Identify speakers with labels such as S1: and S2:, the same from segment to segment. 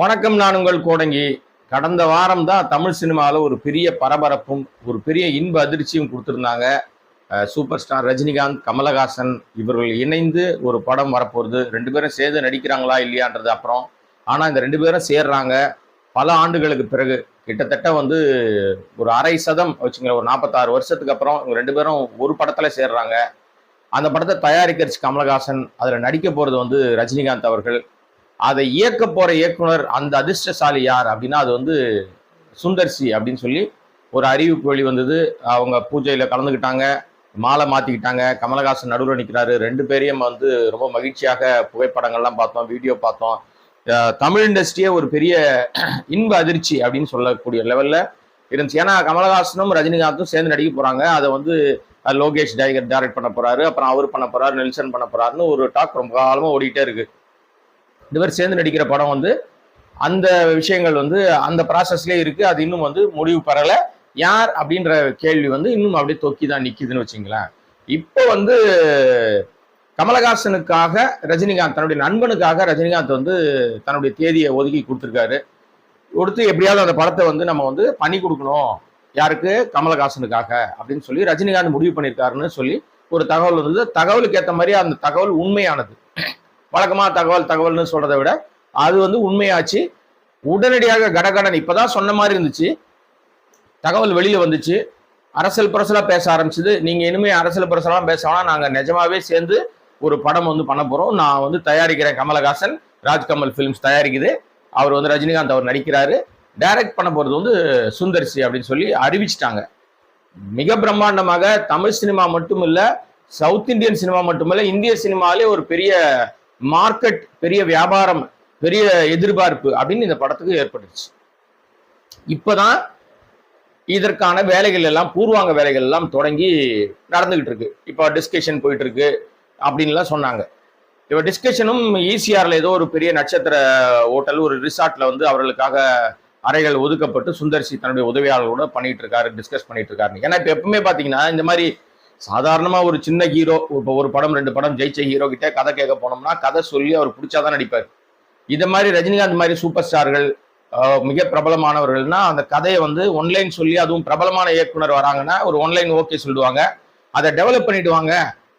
S1: வணக்கம் நான் உங்கள் கோடங்கி. கடந்த வாரம் தான் தமிழ் சினிமாவில் ஒரு பெரிய பரபரப்பும் ஒரு பெரிய இன்ப அதிர்ச்சியும் கொடுத்துருந்தாங்க. சூப்பர் ஸ்டார் ரஜினிகாந்த் கமலஹாசன் இவர்கள் இணைந்து ஒரு படம் வரப்போகுது. ரெண்டு பேரும் சேர்ந்து நடிக்கிறாங்களா இல்லையான்றது அப்புறம். ஆனால் இந்த ரெண்டு பேரும் சேர்றாங்க. பல ஆண்டுகளுக்கு பிறகு கிட்டத்தட்ட வந்து ஒரு அரை சதம் வச்சுங்களேன் ஒரு நாற்பத்தாறு வருஷத்துக்கு அப்புறம் இவங்க ரெண்டு பேரும் ஒரு படத்தில் சேர்றாங்க. அந்த படத்தை தயாரிக்கிறச்சு கமலஹாசன் அதில் நடிக்க போகிறது வந்து ரஜினிகாந்த் அவர்கள். அதை இயக்க போற இயக்குனர் அந்த அதிர்ஷ்டசாலி யார் அப்படின்னா அது வந்து சுந்தர்சி அப்படின்னு சொல்லி ஒரு அறிவிப்பு வெளி வந்தது அவங்க பூஜையில கலந்துக்கிட்டாங்க மாலை மாத்திக்கிட்டாங்க கமலஹாசன் நடுவில் நிற்கிறாரு ரெண்டு பேரையும் வந்து ரொம்ப மகிழ்ச்சியாக புகைப்படங்கள்லாம் பார்த்தோம் வீடியோ பார்த்தோம். தமிழ் இண்டஸ்ட்ரியே ஒரு பெரிய இன்ப அதிர்ச்சி அப்படின்னு சொல்லக்கூடிய லெவல்ல இருந்துச்சு. ஏன்னா கமலஹாசனும் ரஜினிகாந்தும் சேர்ந்து நடிக்க போறாங்க. அதை வந்து லோகேஷ் டைகர் டைரக்ட் பண்ண போறாரு. அப்புறம் அவர் பண்ண போறாரு நெல்சன் பண்ண போறாருன்னு ஒரு டாக் ரொம்ப காலமா ஓடிட்டே இருக்கு. ரெண்டு பேர் சேர்ந்து நடிக்கிற படம் வந்து அந்த விஷயங்கள் வந்து அந்த ப்ராசஸ்லேயே இருக்குது அது இன்னும் வந்து முடிவு பெறலை. யார் அப்படின்ற கேள்வி வந்து இன்னும் அப்படியே தொக்கி தான் நிற்கிதுன்னு வச்சுங்களேன். இப்போ வந்து கமலஹாசனுக்காக ரஜினிகாந்த் தன்னுடைய நண்பனுக்காக ரஜினிகாந்த் வந்து தன்னுடைய தேதியை ஒதுக்கி கொடுத்துருக்காரு. கொடுத்து எப்படியாவது அந்த படத்தை வந்து நம்ம வந்து பண்ணி கொடுக்கணும். யாருக்கு? கமலஹாசனுக்காக அப்படின்னு சொல்லி ரஜினிகாந்த் முடிவு பண்ணியிருக்காருன்னு சொல்லி ஒரு தகவல் இருந்தது தகவலுக்கு ஏற்ற மாதிரி அந்த தகவல் உண்மையானது. வழக்கமாக தகவல் தகவல்னு சொல்றதை விட அது வந்து உண்மையாச்சு. உடனடியாக கடகடன் இப்பதான் சொன்ன மாதிரி இருந்துச்சு. தகவல் வெளியில் வந்துச்சு. அரசியல் புரசலாக பேச ஆரம்பிச்சது. நீங்கள் இனிமே அரசியல் புரசலாம் பேச வேணாம் நாங்க நிஜமாவே சேர்ந்து ஒரு படம் வந்து பண்ண போகிறோம் நான் வந்து தயாரிக்கிறேன் கமலஹாசன் ராஜ்கமல் ஃபிலிம்ஸ் தயாரிக்குது. அவர் வந்து ரஜினிகாந்த் அவர் நடிக்கிறாரு. டைரக்ட் பண்ண போகிறது வந்து சுந்தர்சி அப்படின்னு சொல்லி அறிவிச்சிட்டாங்க. மிக பிரம்மாண்டமாக தமிழ் சினிமா மட்டும் இல்லை சவுத் இந்தியன் சினிமா மட்டுமல்ல இந்திய சினிமாவிலே ஒரு பெரிய மார்க்கெட் பெரிய வியாபாரம் பெரிய எதிர்பார்ப்பு அப்படின்னு இந்த படத்துக்கு ஏற்பட்டுச்சு இப்போதான் இதற்கான வேலைகள் எல்லாம் பூர்வாங்க வேலைகள் எல்லாம் தொடங்கி நடந்துகிட்டு இருக்கு. இப்போ டிஸ்கஷன் போயிட்டு இருக்கு அப்படின்லாம் சொன்னாங்க. இப்போ டிஸ்கஷனும் ஈசிஆரில் ஏதோ ஒரு பெரிய நட்சத்திர ஹோட்டல் ஒரு ரிசார்ட்ல வந்து அவர்களுக்காக அறைகள் ஒதுக்கப்பட்டு சுந்தர்சி தன்னுடைய உதவியாளர்களோட பண்ணிட்டு இருக்காரு டிஸ்கஸ் பண்ணிட்டு இருக்காரு ஏன்னா இப்போ எப்பவுமே பார்த்தீங்கன்னா இந்த மாதிரி சாதாரணமா ஒரு சின்ன ஹீரோ இப்போ ஒரு படம் ரெண்டு படம் ஜெயிச்ச ஹீரோ கிட்டே கதை கேட்க போனோம்னா கதை சொல்லி அவர் பிடிச்சாதான் நடிப்பார். இதை மாதிரி ரஜினிகாந்த் மாதிரி சூப்பர் ஸ்டார்கள் மிக பிரபலமானவர்கள்னா அந்த கதையை வந்து ஒன்லைன் சொல்லி அதுவும் பிரபலமான இயக்குனர் வராங்கன்னா ஒரு ஒன்லைன் ஓகே சொல்லுவாங்க. அதை டெவலப் பண்ணிடுவாங்க.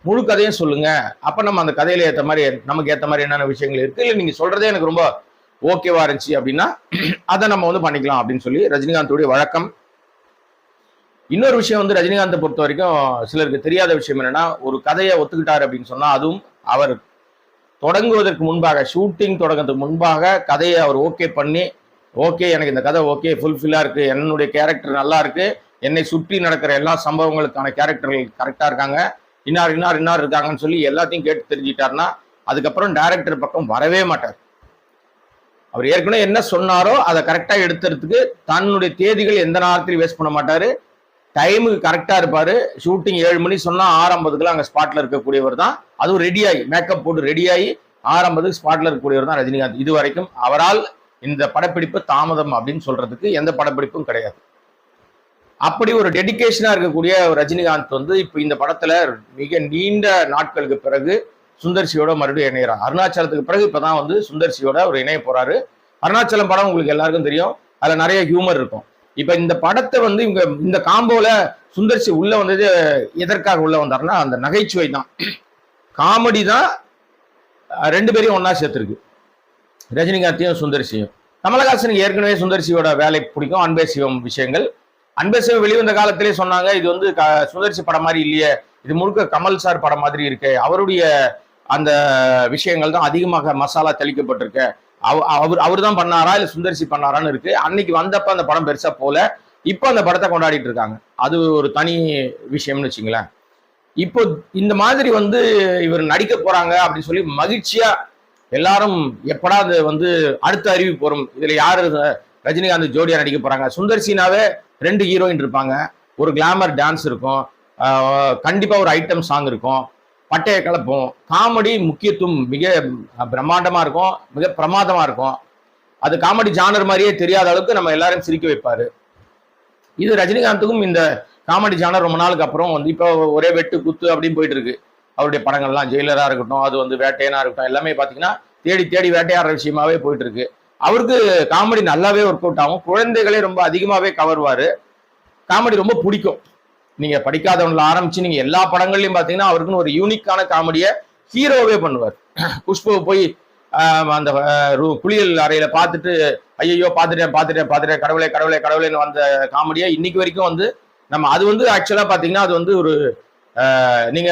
S1: முழு கதையும் சொல்லுங்க. அப்ப நம்ம அந்த கதையில ஏற்ற மாதிரி நமக்கு ஏற்ற மாதிரி என்னென்ன விஷயங்கள் இருக்கு? இல்லை நீங்க சொல்றதே எனக்கு ரொம்ப ஓகேவா இருந்துச்சு அப்படின்னா அதை நம்ம வந்து பண்ணிக்கலாம் அப்படின்னு சொல்லி ரஜினிகாந்தோடைய வழக்கம். இன்னொரு விஷயம் வந்து ரஜினிகாந்தை பொறுத்த வரைக்கும் சிலருக்கு தெரியாத விஷயம் என்னன்னா ஒரு கதையை ஒத்துக்கிட்டார் அப்படின்னு சொன்னா அதுவும் அவர் தொடங்குவதற்கு முன்பாக ஷூட்டிங் தொடங்குறதுக்கு முன்பாக கதையை அவர் ஓகே பண்ணி ஓகே எனக்கு இந்த கதை ஓகே ஃபுல்ஃபில்லாக இருக்கு என்னுடைய கேரக்டர் நல்லா இருக்கு என்னை சுற்றி நடக்கிற எல்லா சம்பவங்களுக்கான கேரக்டர்கள் கரெக்டாக இருக்காங்க இன்னார் இன்னார் இன்னார் இருக்காங்கன்னு சொல்லி எல்லாத்தையும் கேட்டு தெரிஞ்சிட்டார்னா அதுக்கப்புறம் டேரக்டர் பக்கம் வரவே மாட்டார். அவர் ஏற்கனவே என்ன சொன்னாரோ அதை கரெக்டாக எடுத்துறதுக்கு தன்னுடைய தேதிகள் எந்த நேரத்திலையும் வேஸ்ட் பண்ண மாட்டார். டைமுக்கு கரெக்டாக இருப்பார். ஷூட்டிங் ஏழு மணி சொன்னால் ஆறு ஐம்பதுக்குலாம் ஸ்பாட்டில் இருக்கக்கூடியவர் தான். அதுவும் ரெடியாகி மேக்கப் போட்டு ரெடியாகி ஆகி ஆறு ஐம்பதுக்கு ஸ்பாட்ல இருக்கக்கூடியவர் தான் ரஜினிகாந்த். இது வரைக்கும் அவரால் இந்த படப்பிடிப்பு தாமதம் அப்படின்னு சொல்கிறதுக்கு எந்த படப்பிடிப்பும் கிடையாது. அப்படி ஒரு டெடிக்கேஷனாக இருக்கக்கூடிய ஒரு ரஜினிகாந்த் வந்து இப்போ இந்த படத்தில் மிக நீண்ட நாட்களுக்கு பிறகு சுந்தர்சியோட மறுபடியும் இணைகிறார் அருணாச்சலத்துக்கு பிறகு இப்பதான் வந்து சுந்தர்சியோட அவர் இணைய போகிறாரு அருணாச்சலம் படம் உங்களுக்கு எல்லாருக்கும் தெரியும். அதில் நிறைய ஹியூமர் இருக்கும். இப்ப இந்த படத்தை வந்து இவங்க இந்த காம்போல சுந்தர்சி உள்ள வந்தது எதற்காக உள்ள வந்தாருன்னா அந்த நகைச்சுவை தான். காமெடி தான் ரெண்டு பேரையும் ஒன்னா சேர்த்துருக்கு. ரஜினிகாந்தையும் சுந்தர்சியும் கமலஹாசனுக்கு ஏற்கனவே சுந்தர்சியோட வேலை பிடிக்கும் அன்பே சிவம் விஷயங்கள். அன்பே சிவம் வெளிவந்த காலத்திலே சொன்னாங்க இது வந்து க- சுந்தர்சி படம் மாதிரி இல்லையே இது முழுக்க கமல் சார் படம் மாதிரி இருக்கு அவருடைய அந்த விஷயங்கள் தான் அதிகமாக மசாலா தெளிக்கப்பட்டிருக்கு. அவர் அவர் தான் பண்ணாரா? இல்ல சுந்தர்சி பண்ணாரான்னு இருக்கு. அன்னைக்கு வந்தப்ப அந்த படம் பெருசா போல. இப்போ அந்த படத்தை கொண்டாடிட்டு இருக்காங்க. அது ஒரு தனி விஷயம்னு வச்சுங்களேன். இப்போ இந்த மாதிரி வந்து இவர் நடிக்க போறாங்க அப்படின்னு சொல்லி மகிழ்ச்சியா எல்லாரும் எப்படா அது வந்து அடுத்த அறிவிப்பு போறோம் இதுல யாரு ரஜினிகாந்த் ஜோடியா நடிக்க போறாங்க? சுந்தர்சினாவே ரெண்டு ஹீரோயின் இருப்பாங்க. ஒரு கிளாமர் டான்ஸ் இருக்கும். கண்டிப்பா ஒரு ஐட்டம் சாங் இருக்கும். பட்டைய கலப்போம். காமெடி முக்கியத்துவம் மிக பிரம்மாண்டமாக இருக்கும். மிக பிரமாதமாக இருக்கும். அது காமெடி ஜானர் மாதிரியே தெரியாத அளவுக்கு நம்ம எல்லாரும் சிரிக்க வைப்பார். இது ரஜினிகாந்துக்கும் இந்த காமெடி ஜானர் ரொம்ப நாளுக்கு அப்புறம் வந்து இப்போ ஒரே வெட்டு குத்து அப்படின்னு போயிட்டு இருக்கு. அவருடைய படங்கள்லாம் ஜெயிலராக இருக்கட்டும் அது வந்து வேட்டையனாக இருக்கட்டும் எல்லாமே பார்த்தீங்கன்னா தேடி தேடி வேட்டையாடுற விஷயமாவே போயிட்டு இருக்கு. அவருக்கு காமெடி நல்லாவே ஒர்க் அவுட் ஆகும். குழந்தைகளே ரொம்ப அதிகமாகவே கவருவார் காமெடி ரொம்ப பிடிக்கும். நீங்க படிக்காதவங்கள ஆரம்பிச்சு நீங்க எல்லா படங்கள்லயும் பாத்தீங்கன்னா அவருக்குன்னு ஒரு யூனிக்கான காமெடியை ஹீரோவே பண்ணுவார். குஷ்பு போய் அந்த குளியல் அறையில பார்த்துட்டு ஐயோ பார்த்துட்டேன் பார்த்துட்டேன் பார்த்துட்டேன் கடவுளே கடவுளே கடவுளேன்னு வந்த காமெடியை இன்னைக்கு வரைக்கும் வந்து நம்ம அது வந்து ஆக்சுவலா பாத்தீங்கன்னா அது வந்து ஒரு நீங்க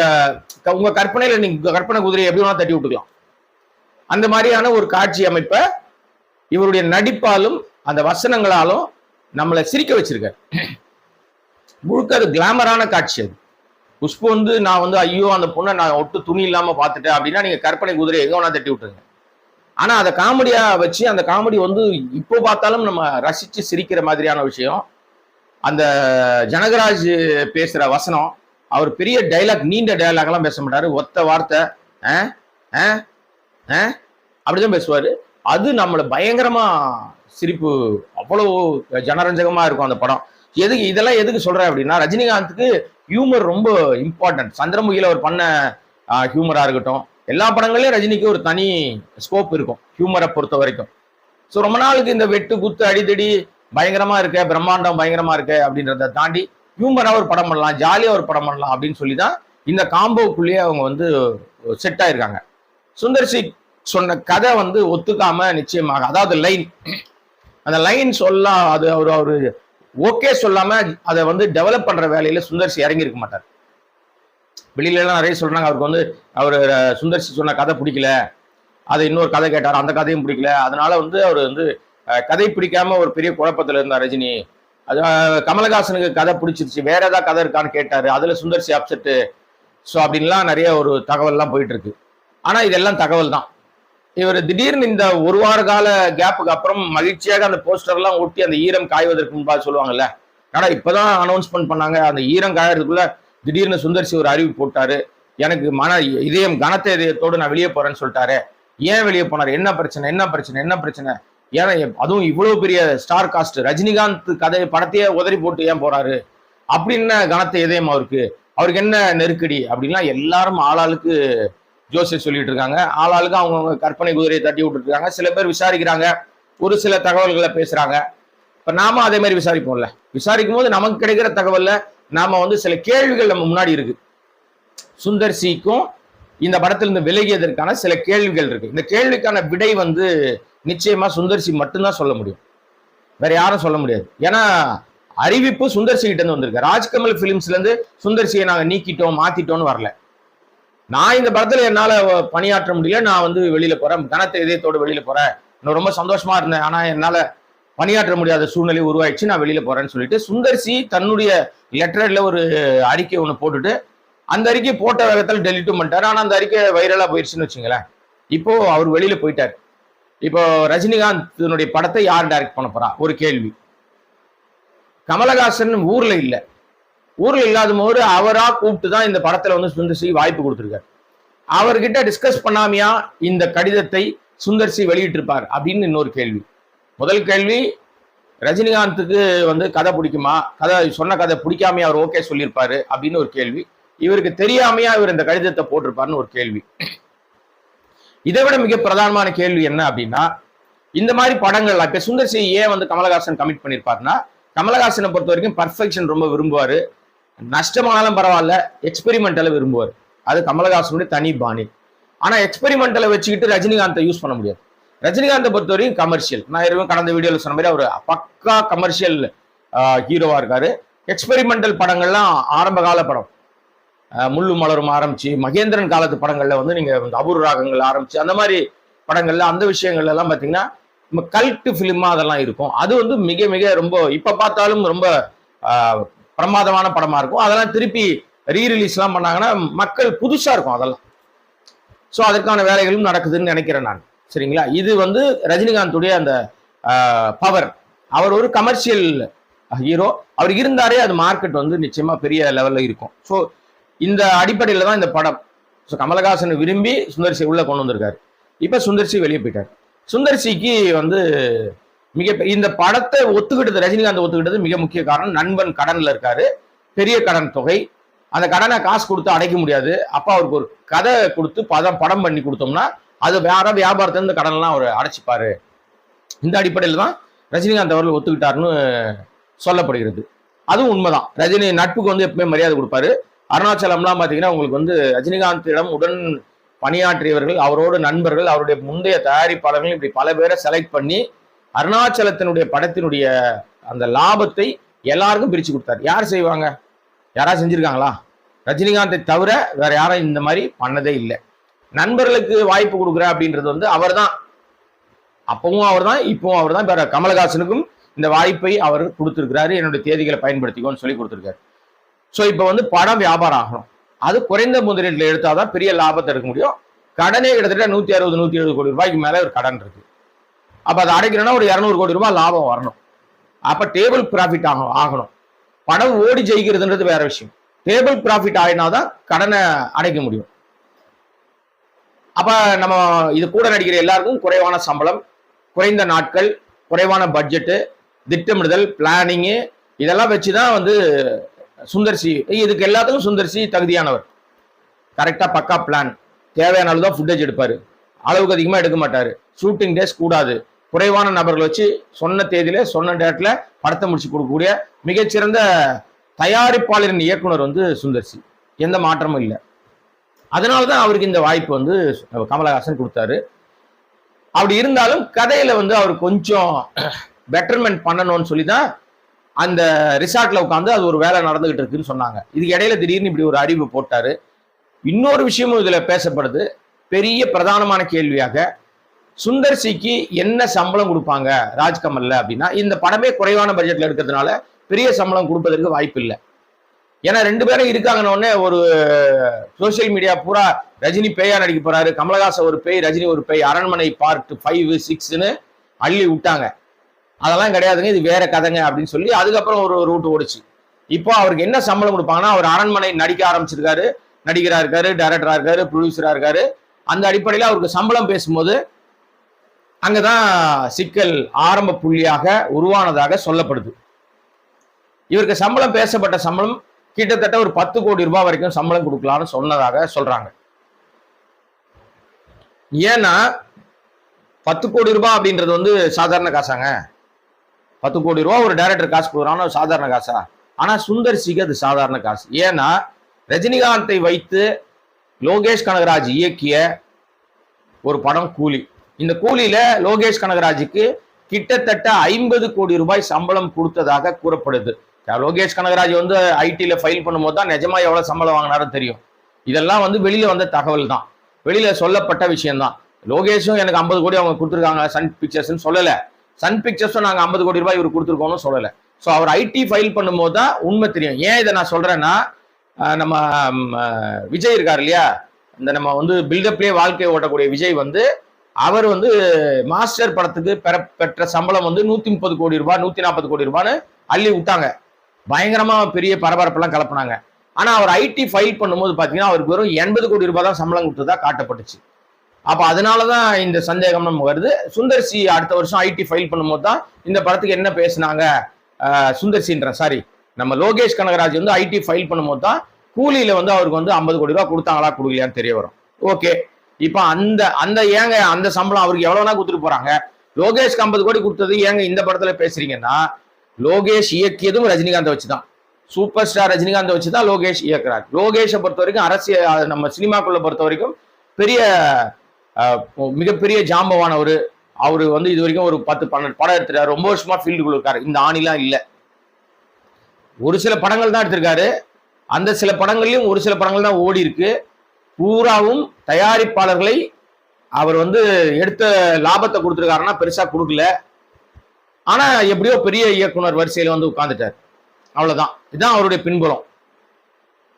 S1: உங்க கற்பனையில நீங்க கற்பனை குதிரையை எப்படி வேணா தட்டி விட்டுக்கலாம். அந்த மாதிரியான ஒரு காட்சி அமைப்பை இவருடைய நடிப்பாலும் அந்த வசனங்களாலும் நம்மளை சிரிக்க வச்சிருக்காரு. முழுக்க அது கிளாமரான காட்சி அது. குஷ்பு வந்து நான் வந்து ஐயோ அந்த பொண்ணை நான் ஒட்டு துணி இல்லாமல் பார்த்துட்டேன் அப்படின்னா நீங்க கற்பனை குதிரை எங்க வேணா தட்டி விட்டுருங்க. ஆனா அதை காமெடியா வச்சு அந்த காமெடி வந்து இப்போ பார்த்தாலும் நம்ம ரசிச்சு சிரிக்கிற மாதிரியான விஷயம். அந்த ஜனகராஜ் பேசுற வசனம் அவர் பெரிய டைலாக் நீண்ட டைலாக் எல்லாம் பேச மாட்டாரு. ஒத்த வார்த்தை ஆ ஆ ஆ அப்படிதான் பேசுவாரு. அது நம்மளை பயங்கரமா சிரிப்பு அவ்வளவு ஜனரஞ்சகமா இருக்கும் அந்த படம். எதுக்கு இதெல்லாம் எதுக்கு சொல்றேன் அப்படின்னா ரஜினிகாந்துக்கு ஹியூமர் ரொம்ப இம்பார்ட்டன்ட் சந்திரமுகியில் அவர் பண்ண ஹியூமரா இருக்கட்டும். எல்லா படங்களையும் ரஜினிக்கு ஒரு தனி ஸ்கோப் இருக்கும் ஹியூமரை பொறுத்த வரைக்கும். ஸோ ரொம்ப நாளுக்கு இந்த வெட்டு குத்து அடிதடி பயங்கரமா இருக்க பிரம்மாண்டம் பயங்கரமா இருக்க அப்படின்றத தாண்டி ஹியூமரா ஒரு படம் பண்ணலாம் ஜாலியா ஒரு படம் பண்ணலாம் அப்படின்னு சொல்லி தான் இந்த காம்போக்குள்ளேயே அவங்க வந்து செட் ஆயிருக்காங்க. சுந்தர் சி சொன்ன கதை வந்து ஒத்துக்காம நிச்சயமாக அதாவது லைன் அந்த லைன் சொல்லலாம் அது அவர் அவரு ஓகே சொல்லாம அதை வந்து டெவலப் பண்ற வேலையில சுந்தர்சி இறங்கி இருக்க மாட்டார். வெளியில எல்லாம் நிறைய சொல்றாங்க அவருக்கு வந்து அவர் சுந்தர்சி சொன்ன கதை பிடிக்கல. அதை இன்னொரு கதை கேட்டார் அந்த கதையும் பிடிக்கல. அதனால வந்து அவர் வந்து கதை பிடிக்காம ஒரு பெரிய குழப்பத்துல இருந்தார் ரஜினி. அது கமலஹாசனுக்கு கதை பிடிச்சிருச்சு வேற ஏதாவது கதை இருக்கான்னு கேட்டாரு. அதுல சுந்தர்சி அப்செட்டு ஸோ அப்படின்லாம் நிறைய ஒரு தகவல்லாம் போயிட்டு இருக்கு. ஆனா இதெல்லாம் தகவல் தான் இவர் திடீர்னு இந்த ஒரு வார கால கேப்புக்கு அப்புறம் மகிழ்ச்சியாக அந்த போஸ்டர்லாம் ஒட்டி அந்த ஈரம் காய்வதற்கு முன்பாக சொல்லுவாங்கல்ல. ஆனா இப்பதான் அனௌன்ஸ்மெண்ட் பண்ணாங்க அந்த ஈரம் காயறதுக்குள்ள திடீர்னு சுந்தர்சி ஒரு அறிவு போட்டாரு. எனக்கு மன இதயம் கனத்த இதயத்தோடு நான் வெளியே போறேன்னு சொல்லிட்டாரு. ஏன் வெளியே போனார்? என்ன பிரச்சனை? என்ன பிரச்சனை? என்ன பிரச்சனை? ஏன்னா அதுவும் இவ்வளவு பெரிய ஸ்டார் காஸ்ட் ரஜினிகாந்த் கதை படத்தையே உதறி போட்டு ஏன் போறாரு? அப்படின்னு கனத்த இதயம் அவருக்கு? அவருக்கு என்ன நெருக்கடி? அப்படின்லாம் எல்லாரும் ஆளாளுக்கு ஜோசியர் சொல்லிட்டு இருக்காங்க. ஆளாளுக்கு அவங்கவுங்க கற்பனை குதிரையை தட்டி விட்டுட்டு இருக்காங்க. சில பேர் விசாரிக்கிறாங்க. ஒரு சில தகவல்களை பேசுறாங்க. இப்ப நாம அதே மாதிரி விசாரிப்போம்ல. விசாரிக்கும் போது நமக்கு கிடைக்கிற தகவல்ல நாம வந்து சில கேள்விகள் நம்ம முன்னாடி இருக்கு. சுந்தர் சிக்கும் இந்த படத்திலிருந்து விலகியதற்கான சில கேள்விகள் இருக்கு. இந்த கேள்விக்கான விடை வந்து நிச்சயமா சுந்தர்சி மட்டும்தான் சொல்ல முடியும். வேற யாரும் சொல்ல முடியாது. ஏன்னா அறிவிப்பு சுந்தர்சி கிட்ட இருந்து வந்திருக்கு. ராஜ்கமல் பிலிம்ஸ்ல இருந்து சுந்தர்சியை நாங்க நீக்கிட்டோம் மாத்திட்டோம்னு வரல. நான் இந்த படத்துல என்னால பணியாற்ற முடியல. நான் வந்து வெளியில போறேன். கனத்த இதயத்தோட வெளியில போறேன். நான் ரொம்ப சந்தோஷமா இருந்தேன். ஆனா என்னால பணியாற்ற முடியாத சூழ்நிலை உருவாயிடுச்சு. நான் வெளியில போறேன்னு சொல்லிட்டு சுந்தர்சி தன்னுடைய லெட்டர்ல ஒரு அறிக்கை ஒன்று போட்டுட்டு அந்த அறிக்கை போட்ட வேகத்தில் டெலிட்டும் பண்ணிட்டாரு. ஆனா அந்த அறிக்கை வைரலா போயிடுச்சுன்னு வச்சுங்களேன். இப்போ அவர் வெளியில போயிட்டார். இப்போ ரஜினிகாந்த் படத்தை யார் டைரக்ட் பண்ண போறா? ஒரு கேள்வி. கமலஹாசன் ஊர்ல இல்லை. ஊர்ல இல்லாத போது அவரா கூப்பிட்டு தான் இந்த படத்துல வந்து சுந்தர் சி வாய்ப்பு கொடுத்துருக்காரு. அவர்கிட்ட டிஸ்கஸ் பண்ணாமையா இந்த கடிதத்தை சுந்தர் சி வெளியிட்டிருப்பார் அப்படின்னு இன்னொரு கேள்வி. முதல் கேள்வி ரஜினிகாந்துக்கு வந்து கதை பிடிக்குமா? கதை சொன்ன கதை பிடிக்காமையா அவர் ஓகே சொல்லியிருப்பாரு அப்படின்னு ஒரு கேள்வி. இவருக்கு தெரியாமையா இவர் இந்த கடிதத்தை போட்டிருப்பாருன்னு ஒரு கேள்வி. இதை விட மிக பிரதானமான கேள்வி என்ன அப்படின்னா இந்த மாதிரி படங்கள் இப்ப சுந்தர்சி ஏன் வந்து கமலஹாசன் கமிட் பண்ணியிருப்பாருன்னா கமலஹாசனை பொறுத்த வரைக்கும் பர்ஃபெக்ஷன் ரொம்ப விரும்புவாரு. நஷ்டமானாலும் பரவாயில்ல எக்ஸ்பெரிமெண்டலை விரும்புவார். அது கமலஹாசனுடைய தனி பாணி. ஆனா எக்ஸ்பெரிமெண்டலை வச்சுக்கிட்டு ரஜினிகாந்தை யூஸ் பண்ண முடியாது. ரஜினிகாந்தை பொறுத்தவரையும் கமர்ஷியல் நான் ஏற்கனவே கடந்த வீடியோல சொன்ன மாதிரி அவர் பக்கா கமர்ஷியல் ஹீரோவா இருக்காரு. எக்ஸ்பெரிமெண்டல் படங்கள்லாம் ஆரம்ப கால படம். முள்ளு மலரும் ஆரம்பிச்சு மகேந்திரன் காலத்து படங்கள்ல வந்து நீங்க அபூர் அபூர்வ ராகங்கள் ஆரம்பிச்சு அந்த மாதிரி படங்கள்ல அந்த விஷயங்கள்ல எல்லாம் பாத்தீங்கன்னா கல்ட்டு ஃபிலிமா அதெல்லாம் இருக்கும். அது வந்து மிக மிக ரொம்ப இப்ப பார்த்தாலும் ரொம்ப பிரமாதமான படமா இருக்கும். அதெல்லாம் திருப்பி ரீ ரிலீஸ்லாம் பண்ணாங்கன்னா மக்கள் புதுசா இருக்கும் அதெல்லாம். ஸோ அதற்கான வேலைகளும் நடக்குதுன்னு நினைக்கிறேன் நான். சரிங்களா? இது வந்து ரஜினிகாந்துடைய அந்த பவர் அவர் ஒரு கமர்ஷியல் ஹீரோ அவர் இருந்தாரே அது மார்க்கெட் வந்து நிச்சயமா பெரிய லெவல்ல இருக்கும். ஸோ இந்த அடிப்படையில் தான் இந்த படம். ஸோ கமலஹாசனை விரும்பி சுந்தர்சி உள்ள கொண்டு வந்திருக்காரு. இப்போ சுந்தர்சி வெளியே போயிட்டார். சுந்தர்சிக்கு வந்து மிக பெ- இந்த படத்தை ஒத்துக்கிட்டது ரஜினிகாந்த் ஒத்துக்கிட்டது மிக முக்கிய காரணம் நண்பன் கடன்ல இருக்காரு. பெரிய கடன் தொகை. அந்த கடனை காசு கொடுத்து அடைக்க முடியாது. அப்பா அவருக்கு ஒரு கதை கொடுத்து பதம் படம் பண்ணி கொடுத்தோம்னா அது வேற வியாபாரத்துல இருந்து கடன்லாம் அவர் அடைச்சிப்பாரு. இந்த அடிப்படையில் தான் ரஜினிகாந்த் அவர்கள் ஒத்துக்கிட்டாருன்னு சொல்லப்படுகிறது. அதுவும் உண்மைதான். ரஜினி நட்புக்கு வந்து எப்பவுமே மரியாதை கொடுப்பாரு. அருணாச்சலம்லாம் பார்த்தீங்கன்னா உங்களுக்கு வந்து ரஜினிகாந்திடம் உடன் பணியாற்றியவர்கள் அவரோட நண்பர்கள் அவருடைய முந்தைய தயாரிப்பாளர்கள் இப்படி பல பேரை செலக்ட் பண்ணி அருணாச்சலத்தினுடைய படத்தினுடைய அந்த லாபத்தை எல்லாருக்கும் பிரித்து கொடுத்தாரு. யார் செய்வாங்க? யாராவது செஞ்சுருக்காங்களா? ரஜினிகாந்தை தவிர வேற யாரும் இந்த மாதிரி பண்ணதே இல்லை. நண்பர்களுக்கு வாய்ப்பு கொடுக்குற அப்படின்றது வந்து அவர் தான் அப்பவும் அவர்தான் இப்பவும் அவர்தான். வேற கமலஹாசனுக்கும் இந்த வாய்ப்பை அவர் கொடுத்துருக்கிறாரு. என்னுடைய தேதிகளை பயன்படுத்திக்கோன்னு சொல்லி கொடுத்துருக்காரு. ஸோ இப்போ வந்து படம் வியாபாரம் ஆகணும். அது குறைந்த முதலீட்டில் எடுத்தாதான் பெரிய லாபத்தை எடுக்க முடியும். கடனே கிட்டத்தட்ட நூற்றி அறுபது நூற்றி எழுபது கோடி ரூபாய்க்கு மேலே ஒரு கடன் இருக்குது அப்போ அதை அடைக்கணும்னா ஒரு இரநூறு கோடி ரூபாய் லாபம் வரணும். அப்போ டேபிள் ப்ராஃபிட் ஆகணும் ஆகணும். படம் ஓடி ஜெயிக்கிறதுன்றது வேற விஷயம். டேபிள் ப்ராஃபிட் ஆகினாதான் கடனை அடைக்க முடியும். அப்போ நம்ம இது கூட நடிக்கிற எல்லாருக்கும் குறைவான சம்பளம் குறைந்த நாட்கள் குறைவான பட்ஜெட்டு திட்டமிடுதல் பிளானிங்கு இதெல்லாம் வச்சு தான் வந்து சுந்தர்சி இதுக்கு எல்லாத்துக்கும் சுந்தர்சி தகுதியானவர். கரெக்டாக பக்கா பிளான் தேவையான அளவு தான் ஃபுட்டேஜ் எடுப்பார். அளவுக்கு அதிகமாக எடுக்க மாட்டார். ஷூட்டிங் டேஸ் கூடாது. குறைவான நபர்கள் வச்சு சொன்ன தேதியில சொன்ன டேட்ல படத்தை முடிச்சு கொடுக்கக்கூடிய மிகச்சிறந்த தயாரிப்பாளரின் இயக்குனர் வந்து சுந்தர்சி. எந்த மாற்றமும் இல்லை. அதனால தான் அவருக்கு இந்த வாய்ப்பு வந்து கமலஹாசன் கொடுத்தாரு. அப்படி இருந்தாலும் கதையில வந்து அவர் கொஞ்சம் பெட்டர்மெண்ட் பண்ணணும்னு சொல்லி தான் அந்த ரிசார்ட்ல உட்காந்து அது ஒரு வேலை நடந்துகிட்டு இருக்குன்னு சொன்னாங்க. இதுக்கு இடையில திடீர்னு இப்படி ஒரு அறிவு போட்டாரு. இன்னொரு விஷயமும் இதுல பேசப்படுது. பெரிய பிரதானமான கேள்வியாக சுந்தர்சிக்கு என்ன சம்பளம் கொடுப்பாங்க ராஜ்கமல்ல அப்படின்னா இந்த படமே குறைவான பட்ஜெட்ல இருக்கிறதுனால பெரிய சம்பளம் கொடுப்பதற்கு வாய்ப்பு இல்லை. ஏன்னா ரெண்டு பேரும் இருக்காங்கன்னு ஒரு சோசியல் மீடியா பூரா ரஜினி பேயா நடிக்க போறாரு. கமலஹாசன் ஒரு பேய் ரஜினி ஒரு பேய் அரண்மனை பார்ட் ஃபைவ் சிக்ஸ்னு அள்ளி விட்டாங்க. அதெல்லாம் கிடையாதுங்க இது வேற கதைங்க அப்படின்னு சொல்லி அதுக்கப்புறம் ஒரு ரூட் ஓடிச்சு. இப்போ அவருக்கு என்ன சம்பளம் கொடுப்பாங்கன்னா அவர் அரண்மனை நடிக்க ஆரம்பிச்சிருக்காரு. நடிகராக இருக்காரு டைரக்டரா இருக்காரு ப்ரொடியூசரா இருக்காரு. அந்த அடிப்படையில் அவருக்கு சம்பளம் பேசும்போது அங்கதான் சிக்கல் ஆரம்ப புள்ளியாக உருவானதாக சொல்லப்படுது. இவருக்கு சம்பளம் பேசப்பட்ட சம்பளம் கிட்டத்தட்ட ஒரு பத்து கோடி ரூபாய் வரைக்கும் சம்பளம் கொடுக்கலாம்னு சொன்னதாக சொல்றாங்க. ஏன்னா பத்து கோடி ரூபாய் அப்படின்றது வந்து சாதாரண காசாங்க. பத்து கோடி ரூபா ஒரு டைரக்டர் காசு கொடுக்குறான்னு சாதாரண காசா? ஆனா சுந்தர்சிக்கு அது சாதாரண காசு. ஏன்னா ரஜினிகாந்தை வைத்து லோகேஷ் கனகராஜ் இயக்கிய ஒரு படம் கூலி. இந்த கூலியில லோகேஷ் கனகராஜுக்கு கிட்டத்தட்ட ஐம்பது கோடி ரூபாய் சம்பளம் கொடுத்ததாக கூறப்படுது. லோகேஷ் கனகராஜ் வந்து ஐடியில் ஃபைல் பண்ணும்போது தான் நிஜமா எவ்வளவு சம்பளம் வாங்கினாரும் தெரியும். இதெல்லாம் வந்து வெளியில வந்த தகவல் தான். வெளியில சொல்லப்பட்ட விஷயம்தான் லோகேஷும் எனக்கு ஐம்பது கோடி அவங்க கொடுத்துருக்காங்க. சன் பிக்சர்ஸ்னு சொல்லல. சன் பிக்சர்ஸும் நாங்க ஐம்பது கோடி ரூபாய் இவர் கொடுத்துருக்கோம்னு சொல்லல. ஸோ அவர் ஐடி ஃபைல் பண்ணும்போது தான் உண்மை தெரியும். ஏன் இதை நான் சொல்றேன்னா நம்ம விஜய் இருக்கார் இல்லையா? இந்த நம்ம வந்து பில்டப்லேயே வாழ்க்கையை ஓட்டக்கூடிய விஜய் வந்து அவர் வந்து மாஸ்டர் படத்துக்கு பெற பெற்ற சம்பளம் வந்து நூத்தி முப்பது கோடி ரூபாய் நூத்தி நாற்பது கோடி ரூபான்னு அள்ளி விட்டாங்க. பயங்கரமா பெரிய பரபரப்பெல்லாம் கலப்புனாங்க. ஆனா அவர் ஐடி ஃபைல் பண்ணும்போது பாத்தீங்கன்னா அவருக்கு வெறும் எண்பது கோடி ரூபாய் தான் சம்பளம் கொடுத்ததா காட்டப்பட்டுச்சு. அப்ப அதனாலதான் இந்த சந்தேகம் நம்ம வருது. சுந்தர்சி அடுத்த வருஷம் ஐடி ஃபைல் பண்ணும்போது தான் இந்த படத்துக்கு என்ன பேசுனாங்க? சுந்தர்சின்ற சாரி நம்ம லோகேஷ் கனகராஜ் வந்து ஐடி ஃபைல் பண்ணும்போது தான் கூலியில வந்து அவருக்கு வந்து ஐம்பது கோடி ரூபாய் கொடுத்தாங்களா கொடுக்கலையான்னு தெரிய வரும். ஓகே. இப்போ அந்த அந்த ஏங்க அந்த சம்பளம் அவருக்கு எவ்வளவுனா கொடுத்துட்டு போறாங்க. லோகேஷ் ஐம்பது கோடி கொடுத்தது ஏங்க இந்த படத்துல பேசுறீங்கன்னா லோகேஷ் இயக்கியதும் ரஜினிகாந்தை வச்சுதான். சூப்பர் ஸ்டார் ரஜினிகாந்தை வச்சு தான் லோகேஷ் இயக்குறார். லோகேஷை பொறுத்த வரைக்கும் அரசியல் நம்ம சினிமாக்குள்ள பொறுத்த வரைக்கும் பெரிய மிகப்பெரிய ஜாம்பவானவர் அவர் வந்து இது வரைக்கும் ஒரு பத்து பன்னெண்டு படம் எடுத்துட்டாரு ரொம்ப வருஷமா ஃபீல்டுக்குள்ள இருக்காரு. இந்த ஆணிலாம் இல்லை. ஒரு சில படங்கள் தான் எடுத்திருக்காரு. அந்த சில படங்கள்லயும் ஒரு சில படங்கள் தான் ஓடி இருக்கு பூராவும் தயாரிப்பாளர்களை அவர் வந்து எடுத்த லாபத்தை கொடுத்துருக்காருன்னா பெருசாக கொடுக்கல. ஆனால் எப்படியோ பெரிய இயக்குனர் வரிசையில் வந்து உட்காந்துட்டார் அவ்வளோதான் இதுதான் அவருடைய பின்புலம்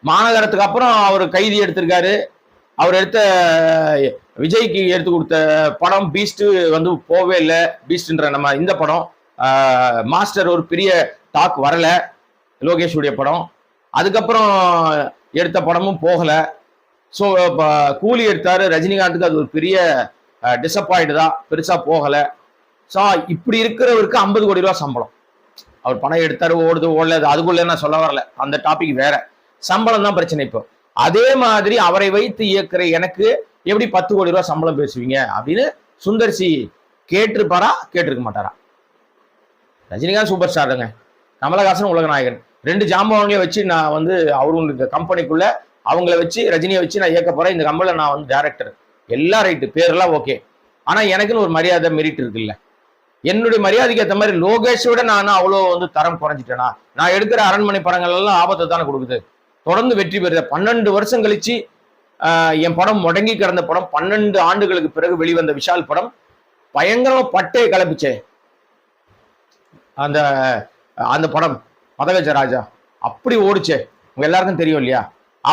S1: மாநகரத்துக்கு அப்புறம் அவர் கைதி எடுத்திருக்காரு. அவர் எடுத்த விஜய்க்கு எடுத்து கொடுத்த படம் பீஸ்ட்டு வந்து போவே இல்லை. பீஸ்ட்ன்ற நம்ம இந்த படம் மாஸ்டர் ஒரு பெரிய டாக் வரலை. லோகேஷுடைய படம். அதுக்கப்புறம் எடுத்த படமும் போகலை. ஸோ கூலி எடுத்தாரு. ரஜினிகாந்துக்கு அது ஒரு பெரிய டிசப்பாயிண்ட் தான். பெருசாக போகலை. ஸோ இப்படி இருக்கிறவருக்கு ஐம்பது கோடி ரூபா சம்பளம். அவர் பணம் எடுத்தாரு ஓடுது ஓடல. அதுக்குள்ளே நான் சொல்ல வரல. அந்த டாபிக் வேற. சம்பளம் தான் பிரச்சனை இப்போ. அதே மாதிரி அவரை வைத்து இயக்குற எனக்கு எப்படி பத்து கோடி ரூபா சம்பளம் பேசுவீங்க? அப்படின்னு சுந்தர்சி கேட்டிருப்பாரா? கேட்டிருக்க மாட்டாரா? ரஜினிகாந்த் சூப்பர் ஸ்டாருங்க கமலஹாசன் உலக நாயகன் ரெண்டு ஜாம்பவான்களை வச்சு நான் வந்து அவரு கம்பெனிக்குள்ள அவங்கள வச்சு ரஜினியை வச்சு நான் இயக்க போறேன். இந்த கம்பெனியில் நான் வந்து டேரக்டர் எல்லாம் ரைட்டு பேரெல்லாம் ஓகே ஆனால் எனக்குன்னு ஒரு மரியாதை மெரிட் இருக்குல்ல. என்னுடைய மரியாதைக்கு ஏற்ற மாதிரி லோகேஷோட விட நான் அவ்வளோ வந்து தரம் குறைஞ்சிட்டேனா? நான் எடுக்கிற அரண்மனை படங்கள் எல்லாம் ஆபத்தை தானே கொடுக்குது. தொடர்ந்து வெற்றி பெறுத. பன்னெண்டு வருஷம் கழிச்சு என் படம் முடங்கி கிடந்த படம் பன்னெண்டு ஆண்டுகளுக்கு பிறகு வெளிவந்த விஷால் படம். பயங்கரமாக பட்டையை கலப்பிச்சே. அந்த அந்த படம் மதகஜ ராஜா. அப்படி ஓடுச்சே. உங்க எல்லாருக்கும் தெரியும் இல்லையா?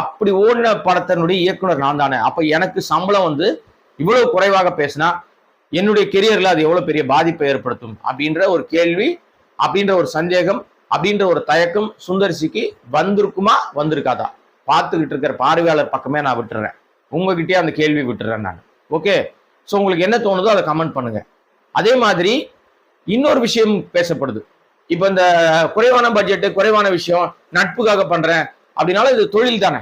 S1: அப்படி ஓடின படத்தினுடைய இயக்குனர் நான் தானே. அப்போ எனக்கு சம்பளம் வந்து இவ்வளவு குறைவாக பேசினா என்னுடைய கெரியரில் அது எவ்வளோ பெரிய பாதிப்பை ஏற்படுத்தும்? அப்படின்ற ஒரு கேள்வி அப்படின்ற ஒரு சந்தேகம் அப்படின்ற ஒரு தயக்கம் சுந்தர்சிக்கு வந்திருக்குமா? வந்திருக்காதா? பார்த்துக்கிட்டு இருக்கிற பார்வையாளர் பக்கமே நான் விட்டுறேன். உங்ககிட்டயே அந்த கேள்வி விட்டுறேன் நான். ஓகே ஸோ உங்களுக்கு என்ன தோணுதோ அதை கமெண்ட் பண்ணுங்க. அதே மாதிரி இன்னொரு விஷயம் பேசப்படுது. இப்போ இந்த குறைவான பட்ஜெட்டு குறைவான விஷயம் நட்புக்காக பண்ணுறேன் அப்படின்னாலும் இது தொழில் தானே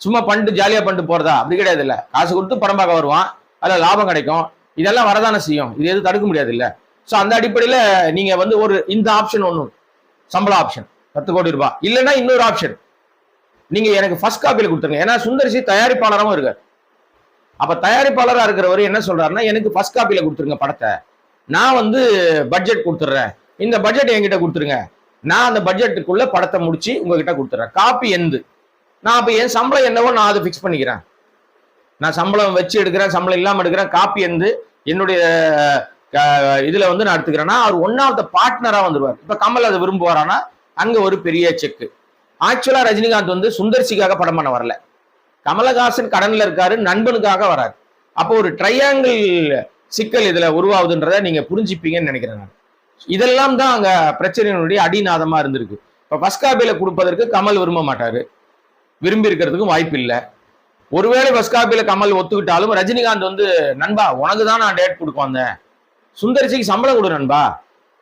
S1: சும்மா பண்ணிட்டு ஜாலியாக பண்ணிட்டு போறதா? அப்படி கிடையாது இல்லை காசு கொடுத்து படம் பார்க்க வருவான். அதில் லாபம் கிடைக்கும். இதெல்லாம் வரதானே செய்யும். இது எதுவும் தடுக்க முடியாது இல்லை ஸோ அந்த அடிப்படையில் நீங்க வந்து ஒரு இந்த ஆப்ஷன் ஒன்று சம்பள ஆப்ஷன் பத்து கோடி ரூபாய். இல்லைன்னா இன்னொரு ஆப்ஷன் நீங்க எனக்கு ஃபர்ஸ்ட் காப்பியில் கொடுத்துருங்க. ஏன்னா சுந்தரிசி தயாரிப்பாளராகவும் இருக்கார். அப்ப தயாரிப்பாளராக இருக்கிறவர் என்ன சொல்றாருன்னா எனக்கு ஃபர்ஸ்ட் காப்பியில் கொடுத்துருங்க படத்தை. நான் வந்து பட்ஜெட் கொடுத்துட்றேன். இந்த பட்ஜெட் என்கிட்ட கொடுத்துருங்க. நான் அந்த பட்ஜெட்டுக்குள்ள படத்தை முடிச்சு உங்ககிட்ட கொடுத்துறேன். காப்பி எந்து நான் அப்போ என் சம்பளம் என்னவோ நான் அதை ஃபிக்ஸ் பண்ணிக்கிறேன். நான் சம்பளம் வச்சு எடுக்கிறேன் சம்பளம் இல்லாமல் எடுக்கிறேன் காப்பி எந்து என்னுடைய இதில் வந்து நான் எடுத்துக்கிறேன்னா அவர் ஒன் ஆஃப் த பார்ட்னராக வந்துடுவார் இப்போ கமல் அதை விரும்புவாரானா அங்கே ஒரு பெரிய செக் ஆக்சுவலாக ரஜினிகாந்த் வந்து சுந்தர்சிக்காக படம் பண்ண வரல. கமலஹாசன் கடனில் இருக்காரு நண்பனுக்காக வராரு. அப்போ ஒரு ட்ரையாங்கிள் சிக்கல் இதில் உருவாகுதுன்றதை நீங்கள் புரிஞ்சுப்பீங்கன்னு நினைக்கிறேன் நான். இதெல்லாம் தான் அங்க பிரச்சனையினுடைய அடிநாதமா இருந்திருக்கு. இப்ப பஸ்காபியில கொடுப்பதற்கு கமல் விரும்ப மாட்டாரு. விரும்பி இருக்கிறதுக்கும் வாய்ப்பு இல்லை. ஒருவேளை பஸ்காபியில கமல் ஒத்துக்கிட்டாலும் ரஜினிகாந்த் வந்து நண்பா உனக்கு தான் நான் டேட் கொடுக்க வந்தேன். சுந்தரிசிக்கு சம்பளம் கொடு நண்பா.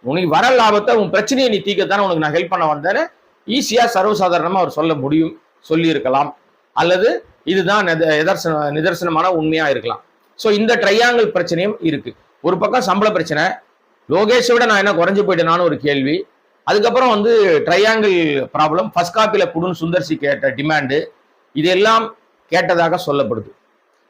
S1: உனக்கு வர லாபத்தை உன் பிரச்சனையை நீ தீக்கத்தானே உனக்கு நான் ஹெல்ப் பண்ண வந்தேன்னு ஈஸியா சர்வசாதாரணமா அவர் சொல்ல முடியும் சொல்லியிருக்கலாம். அல்லது இதுதான் நிதர்சன நிதர்சனமான உண்மையா இருக்கலாம். ஸோ இந்த ட்ரையாங்கிள் பிரச்சனையும் இருக்கு. ஒரு பக்கம் சம்பள பிரச்சனை லோகேஷை விட நான் என்ன குறைஞ்சு போயிட்டேனான்னு ஒரு கேள்வி. அதுக்கப்புறம் வந்து ட்ரையாங்கிள் ப்ராப்ளம் ஃபர்ஸ்ட் காப்பியில் குடுன்னு சுந்தர்சி கேட்ட டிமாண்டு இதெல்லாம் கேட்டதாக சொல்லப்படுது.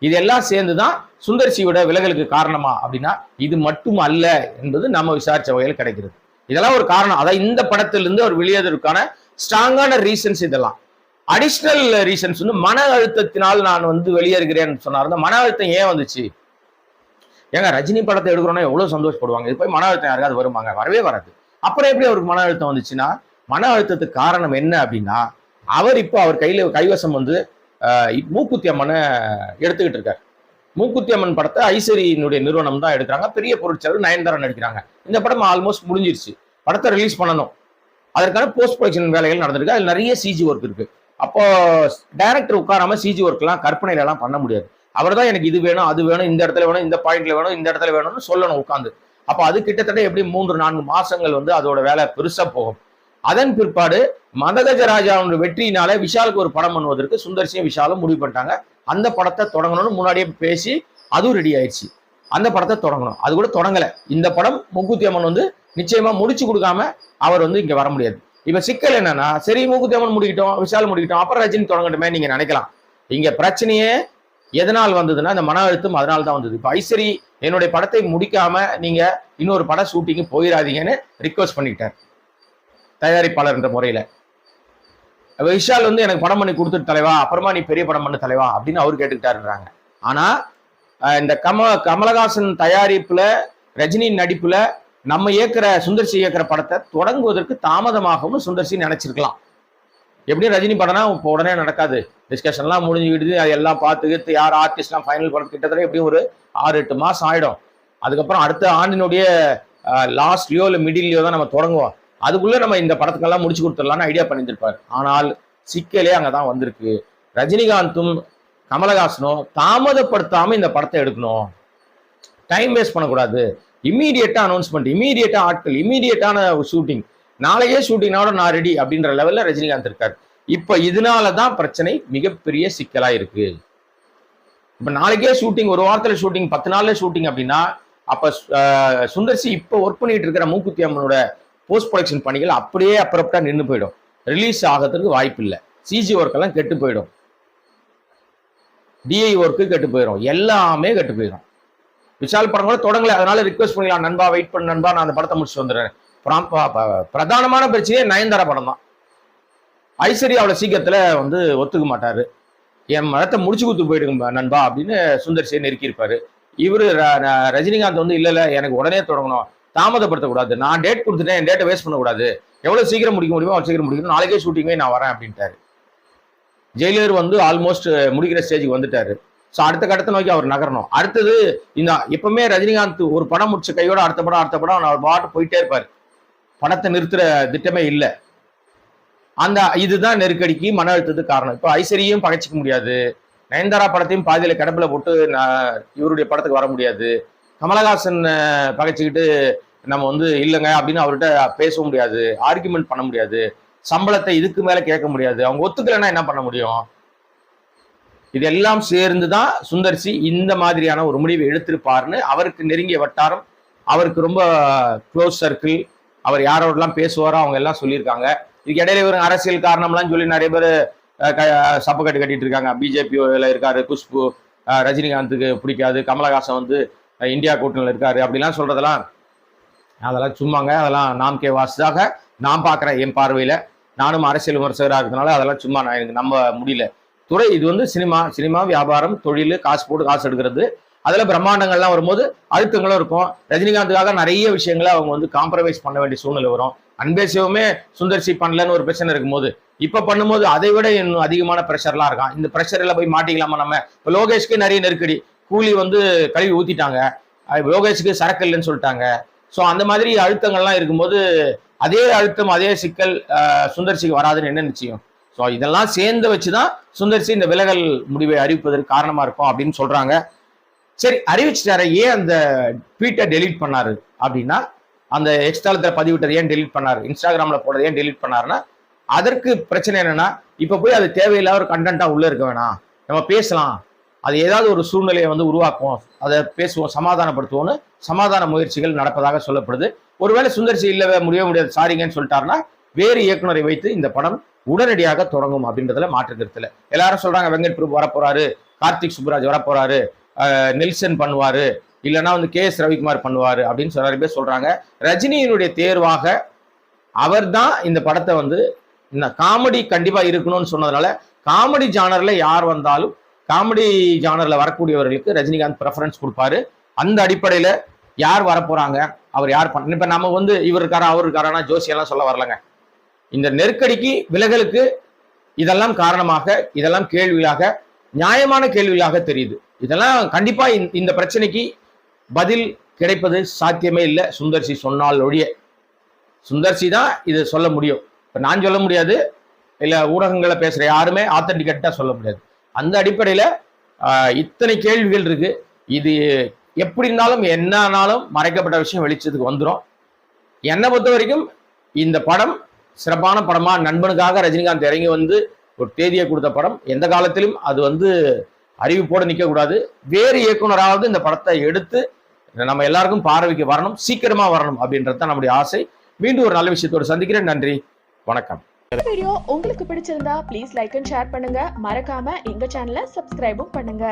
S1: இதெல்லாம் சேர்ந்து தான் சுந்தர்சியோட விலகலுக்கு காரணமா அப்படின்னா இது மட்டும் அல்ல என்பது நம்ம விசாரிச்ச வகையில் கிடைக்கிறது. இதெல்லாம் ஒரு காரணம். அதான் இந்த படத்திலிருந்து அவர் வெளியேறதுக்கான ஸ்ட்ராங்கான ரீசன்ஸ் இதெல்லாம். அடிஷ்னல் ரீசன்ஸ் வந்து மன அழுத்தத்தினால் நான் வந்து வெளியேறுகிறேன்னு சொன்னார். மன அழுத்தம் ஏன் வந்துச்சு? ஏங்க ரஜினி படத்தை எடுக்கிறோன்னா எவ்வளவு சந்தோஷப்படுவாங்க? இது போய் மன அழுத்தம் யாருக்காவது வருவாங்க வரவே வராது. அப்புறம் எப்படி அவருக்கு மன அழுத்தம் வந்துச்சுன்னா மன அழுத்தத்துக்கு காரணம் என்ன அப்படின்னா அவர் இப்போ அவர் கையில கைவசம் வந்து மூக்குத்தி அம்மனை எடுத்துக்கிட்டு இருக்கார். மூக்குத்தி அம்மன் படத்தை ஐசரியினுடைய நிறுவனம் தான் எடுக்கிறாங்க. பெரிய பொருட்செலவு நயன்தாரா நடிக்கிறாங்க. இந்த படம் ஆல்மோஸ்ட் முடிஞ்சிருச்சு. படத்தை ரிலீஸ் பண்ணணும். அதற்கான போஸ்ட் ப்ரொடக்ஷன் வேலைகள் நடந்திருக்கு. அதில் நிறைய சிஜி ஒர்க் இருக்கு. அப்போ டைரக்டர் உட்காராம சிஜி ஒர்க்லாம் கற்பனையிலலாம் பண்ண முடியாது. அவர் தான் எனக்கு இது வேணும் அது வேணும் இந்த இடத்துல வேணும் இந்த பாயிண்ட்ல வேணும் இந்த இடத்துல வேணும்னு சொல்லணும் உட்காந்து அப்போ அது கிட்டத்தட்ட எப்படி மூன்று நான்கு மாசங்கள் வந்து அதோட வேலை பெருசா போகும். அதன் பிற்பாடு மதகஜ ராஜாவோட வெற்றியினால விஷாலுக்கு ஒரு படம் பண்ணுவதற்கு சுந்தர்சியும் விஷாலும் முடிவு பண்ணிட்டாங்க. அந்த படத்தை தொடங்கணும்னு முன்னாடியே பேசி அதுவும் ரெடி ஆயிடுச்சு. அந்த படத்தை தொடங்கணும். அது கூட தொடங்கல. இந்த படம் முக்குத்தி அம்மன் வந்து நிச்சயமா முடிச்சு கொடுக்காம அவர் வந்து இங்க வர முடியாது. இப்ப சிக்கல் என்னன்னா சரி மூக்குத்தி அம்மன் முடிக்கிட்டோம் விஷால் முடிக்கிட்டோம் அப்புறம் ரஜினி தொடங்கட்டுமே நீங்க நினைக்கலாம். இங்க பிரச்சனையே எதனால் வந்ததுன்னா இந்த மன அழுத்தம் அதனால தான் வந்தது. இப்போ ஐசரி என்னுடைய படத்தை முடிக்காம நீங்க இன்னொரு பட ஷூட்டிங்கு போயிடாதீங்கன்னு ரிக்வஸ்ட் பண்ணிக்கிட்டார் தயாரிப்பாளர் என்ற முறையில. விஷால் வந்து எனக்கு படம் பண்ணி கொடுத்துட்டு தலைவா அப்புறமா நீ பெரிய படம் பண்ணு தலைவா அப்படின்னு அவர் கேட்டுக்கிட்டாருன்றாங்க. ஆனா இந்த கம கமலஹாசன் தயாரிப்புல ரஜினியின் நடிப்புல நம்ம இயக்குற சுந்தர்சி இயக்குற படத்தை தொடங்குவதற்கு தாமதமாகவும் சுந்தர்சி நினைச்சிருக்கலாம். எப்படியும் ரஜினி படம்னா இப்போ உடனே நடக்காது. டிஸ்கஷன்லாம் முடிஞ்சுக்கிட்டு அது எல்லாம் பார்த்துக்கிட்டு யார் ஆர்டிஸ்ட்லாம் ஃபைனல் படம் கிட்டத்தட்ட எப்படியும் ஒரு ஆறு எட்டு மாதம் ஆகிடும் அதுக்கப்புறம் அடுத்த ஆண்டினுடைய லாஸ்ட்லையோ இல்லை மிடில்லையோ தான் நம்ம தொடங்குவோம். அதுக்குள்ளே நம்ம இந்த படத்துக்கெல்லாம் முடிச்சு கொடுத்துடலாம்னு ஐடியா பண்ணியிருப்பார் ஆனால் சிக்கலே அங்கே தான் வந்திருக்கு. ரஜினிகாந்தும் கமலஹாசனும் தாமதப்படுத்தாமல் இந்த படத்தை எடுக்கணும். டைம் வேஸ்ட் பண்ணக்கூடாது. இம்மீடியட்டா அனௌன்ஸ்மெண்ட் இம்மீடியட்டா ஆட்கள் இம்மீடியட்டான ஷூட்டிங் நாளையே ஷூட்டிங்கோட நான் ரெடி அப்படின்ற லெவலில் ரஜினிகாந்த் இருக்கார். இப்போ இதனால தான் பிரச்சனை மிகப்பெரிய சிக்கலாக இருக்கு. இப்போ நாளைக்கே ஷூட்டிங் ஒரு வாரத்துல ஷூட்டிங் பத்து நாள்ல ஷூட்டிங் அப்படின்னா அப்போ சுந்தர்சி இப்போ ஒர்க் பண்ணிட்டு இருக்கிற மூக்குத்தி அம்மனோட போஸ்ட் ப்ரொடக்ஷன் பணிகள் அப்படியே அப்புறப்பட்டா நின்று போயிடும். ரிலீஸ் ஆகிறதுக்கு வாய்ப்பு இல்லை. சிஜி ஒர்க் எல்லாம் கெட்டு போயிடும். டிஐ ஒர்க்கு கெட்டு போயிடும் எல்லாமே கெட்டு போயிடும் விஷால் படம் கூட தொடங்கல. அதனால ரிக்வெஸ்ட் பண்ணிக்கலாம் நண்பா வெயிட் பண்ண நண்பா நான் அந்த படத்தை முடிச்சுட்டு வந்துடுறேன். பிரதானமான பிரச்சனையே நயன்தாரா படம் தான் ஐஸ்வர்யா அவ்வளோ சீக்கிரத்தில் வந்து ஒத்துக்க மாட்டாரு. என் மதத்தை முடிச்சு கொடுத்து போயிடுங்க நண்பா அப்படின்னு சுந்தர் நெருக்கியிருப்பாரு. இவரு ர- ரஜினிகாந்த் வந்து இல்லை இல்லை எனக்கு உடனே தொடங்கணும். தாமதப்படுத்தக்கூடாது. நான் டேட் கொடுத்துட்டேன் என் டேட்டை வேஸ்ட் பண்ணக்கூடாது. எவ்வளோ சீக்கிரம் முடிக்க முடியுமோ அவ்வளோ சீக்கிரம் முடிக்கணும். நாளைக்கே ஷூட்டிங்கே நான் வரேன் அப்படின்ட்டாரு. ஜெயிலர் வந்து ஆல்மோஸ்ட் முடிக்கிற ஸ்டேஜுக்கு வந்துட்டாரு. ஸோ அடுத்த கட்டத்தை நோக்கி அவர் நகரணும். அடுத்தது இந்த எப்பவுமே ரஜினிகாந்த் ஒரு படம் முடிச்ச கையோட அடுத்த படம் அடுத்த படம் அவர் பாட்டு போயிட்டே இருப்பார். பணத்தை நிறுத்துற திட்டமே இல்லை. அந்த இதுதான் நெருக்கடிக்கு மன அழுத்தத்துக்கு காரணம். இப்போ ஐஸ்வரியும் பகைச்சிக்க முடியாது. நயன்தாரா படத்தையும் பாதியில கிடப்புல போட்டு நான் இவருடைய படத்துக்கு வர முடியாது. கமலஹாசன் பகைச்சிக்கிட்டு நம்ம வந்து இல்லைங்க அப்படின்னு அவர்கிட்ட பேச முடியாது. ஆர்குமெண்ட் பண்ண முடியாது. சம்பளத்தை இதுக்கு மேல கேட்க முடியாது. அவங்க ஒத்துக்கலைன்னா என்ன பண்ண முடியும்? இதெல்லாம் சேர்ந்து தான் சுந்தர்சி இந்த மாதிரியான ஒரு முடிவை எடுத்திருப்பாருன்னு அவருக்கு நெருங்கிய வட்டாரம் அவருக்கு ரொம்ப க்ளோஸ் சர்க்கிள் அவர் யாரோடலாம் பேசுவாரோ அவங்க எல்லாம் சொல்லியிருக்காங்க. இதுக்கு இடையில இவரு அரசியல் காரணம்லாம் சொல்லி நிறைய பேர் சப்பக்கட்டு கட்டிட்டு இருக்காங்க பிஜேபியில் இருக்காரு குஷ்பு ரஜினிகாந்துக்கு பிடிக்காது கமலஹாசன் வந்து இந்தியா கூட்டணியில் இருக்காரு. அப்படிலாம் சொல்றதெல்லாம் அதெல்லாம் சும்மாங்க. அதெல்லாம் நாம் கே வாசுதாக நான் பார்க்குறேன் என் பார்வையில். நானும் அரசியல் விமர்சகராக இருக்கிறதுனால அதெல்லாம் சும்மா நான் எனக்கு நம்ப முடியல. துறை இது வந்து சினிமா. சினிமா வியாபாரம் தொழில் காசு போட்டு காசு எடுக்கிறது அதுல பிரம்மாண்டங்கள்லாம் வரும்போது அழுத்தங்களும் இருக்கும். ரஜினிகாந்துக்காக நிறைய விஷயங்களை அவங்க வந்து காம்ப்ரமைஸ் பண்ண வேண்டிய சூழ்நிலை வரும். அன்பே சிவமே சுந்தர்சி பண்ணலன்னு ஒரு பிரச்சனை இருக்கும்போது இப்ப பண்ணும்போது அதை விட இன்னும் அதிகமான ப்ரெஷர்லாம் இருக்கான். இந்த ப்ரெஷர்ல போய் மாட்டிக்கலாமா நம்ம? இப்போ லோகேஷ்க்கு நிறைய நெருக்கடி. கூலி வந்து கழுவி ஊத்திட்டாங்க. லோகேஷ்க்கு சரக்கு இல்லைன்னு சொல்லிட்டாங்க. ஸோ அந்த மாதிரி அழுத்தங்கள்லாம் இருக்கும்போது அதே அழுத்தம் அதே சிக்கல் சுந்தர்சிக்கு வராதுன்னு என்ன நிச்சயம்? ஸோ இதெல்லாம் சேர்ந்து வச்சு தான் சுந்தர்சி இந்த விலகல் முடிவை அறிவிப்பதற்கு காரணமாக இருக்கும் அப்படின்னு சொல்கிறாங்க சரி அறிவிச்சிட்டாரு ஏன் அந்த ட்வீட்டை டெலீட் பண்ணாரு? அப்படின்னா அந்த எக்ஸ்டாலத்தில் பதிவிட்டதை ஏன் டெலீட் பண்ணாரு? இன்ஸ்டாகிராம்ல போடுறது ஏன் டெலீட் பண்ணாருன்னா அதற்கு பிரச்சனை என்னன்னா இப்போ போய் அது தேவையில்லாத ஒரு கண்டென்ட்டாக உள்ளே இருக்க வேணாம். நம்ம பேசலாம். அது ஏதாவது ஒரு சூழ்நிலையை வந்து உருவாக்கும். அதை பேசுவோம் சமாதானப்படுத்துவோம்னு சமாதான முயற்சிகள் நடப்பதாக சொல்லப்படுது. ஒருவேளை சுந்தர்சி இல்லவே முடியவே முடியாது சாரிங்கன்னு சொல்லிட்டாருன்னா வேறு இயக்குனரை வைத்து இந்த படம் உடனடியாக தொடங்கும் அப்படின்றதுல மாற்று கருத்தில் எல்லாரும் சொல்றாங்க வெங்கட் பிரபு வரப்போறாரு கார்த்திக் சுப்ராஜ் வரப்போறாரு. நெல்சன் பண்ணுவார் இல்லைன்னா வந்து கே எஸ் ரவிக்குமார் பண்ணுவார் அப்படின்னு சொல்ல நிறைய பேர் சொல்கிறாங்க ரஜினியினுடைய தேர்வாக அவர் தான் இந்த படத்தை வந்து இந்த காமெடி கண்டிப்பாக இருக்கணும்னு சொன்னதுனால காமெடி ஜானரில் யார் வந்தாலும் காமெடி ஜானரில் வரக்கூடியவர்களுக்கு ரஜினிகாந்த் ப்ரெஃபரன்ஸ் கொடுப்பாரு. அந்த அடிப்படையில் யார் வரப்போகிறாங்க அவர் யார் பண்ண இப்போ நம்ம வந்து இவர் இருக்காரா அவர் இருக்காரானா ஜோசியெல்லாம் சொல்ல வரலங்க. இந்த நெருக்கடிக்கு விலகலுக்கு இதெல்லாம் காரணமாக இதெல்லாம் கேள்விகளாக நியாயமான கேள்விகளாக தெரியுது. இதெல்லாம் கண்டிப்பா இந்த- இந்த பிரச்சனைக்கு பதில் கிடைப்பது சாத்தியமே இல்லை. சுந்தர்சி சொன்னால் ஒழிய. சுந்தர்சி தான் இது சொல்ல முடியும். இப்போ நான் சொல்ல முடியாது. இல்லை ஊடகங்களை பேசுகிற யாருமே ஆத்தன்டிகேட்டாக சொல்ல முடியாது. அந்த அடிப்படையில் இத்தனை கேள்விகள் இருக்குது இது எப்படி இருந்தாலும் என்னன்னாலும் மறைக்கப்பட்ட விஷயம் வெளிச்சத்துக்கு வந்துடும் என்னை பொறுத்த வரைக்கும் இந்த படம் சிறப்பான படமாக நண்பனுக்காக ரஜினிகாந்த் இறங்கி வந்து ஒரு தேதியை கொடுத்த படம். எந்த காலத்திலும் அது வந்து அறிவிப்போடு நிற்க கூடாது வேறு இயக்குனராவது இந்த படத்தை எடுத்து நம்ம எல்லாருக்கும் பார்வைக்கு வரணும் சீக்கிரமாக வரணும் அப்படின்றது தான் நம்முடைய ஆசை. மீண்டும் ஒரு நல்ல விஷயத்தோடு சந்திக்கிறேன். நன்றி வணக்கம்.
S2: வீடியோ உங்களுக்கு பிடிச்சிருந்தா ப்ளீஸ் லைக் அண்ட் ஷேர் பண்ணுங்க. மறக்காம எங்க சேனலை சப்ஸ்கிரைபும் பண்ணுங்க.